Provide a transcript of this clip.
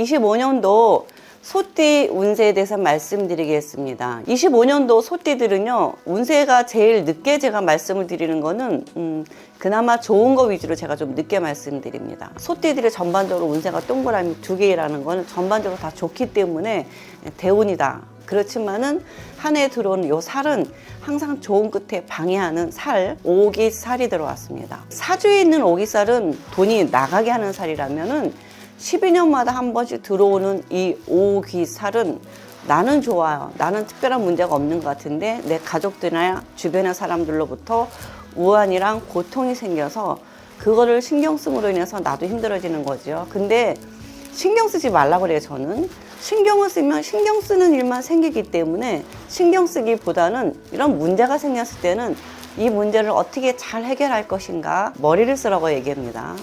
25년도 소띠 운세에 대해서 말씀드리겠습니다. 25년도 소띠들은요, 운세가 제일 늦게 제가 말씀을 드리는 거는, 음, 그나마 좋은 거 위주로 제가 좀 늦게 말씀드립니다. 소띠들이 전반적으로 운세가 동그라미 두 개라는 거는 전반적으로 다 좋기 때문에 대운이다. 그렇지만은 한 해 들어온 요 살은 항상 좋은 끝에 방해하는 살, 오기살이 들어왔습니다. 사주에 있는 오기살은 돈이 나가게 하는 살이라면은 12년마다 한 번씩 들어오는 이 오기살은 나는 좋아요. 나는 특별한 문제가 없는 것 같은데 내 가족들이나 주변의 사람들로부터 우환이랑 고통이 생겨서 그거를 신경 쓰므로 인해서 나도 힘들어지는 거죠. 근데 신경 쓰지 말라고 그래요, 저는. 신경을 쓰면 신경 쓰는 일만 생기기 때문에 신경 쓰기보다는 이런 문제가 생겼을 때는 이 문제를 어떻게 잘 해결할 것인가 머리를 쓰라고 얘기합니다.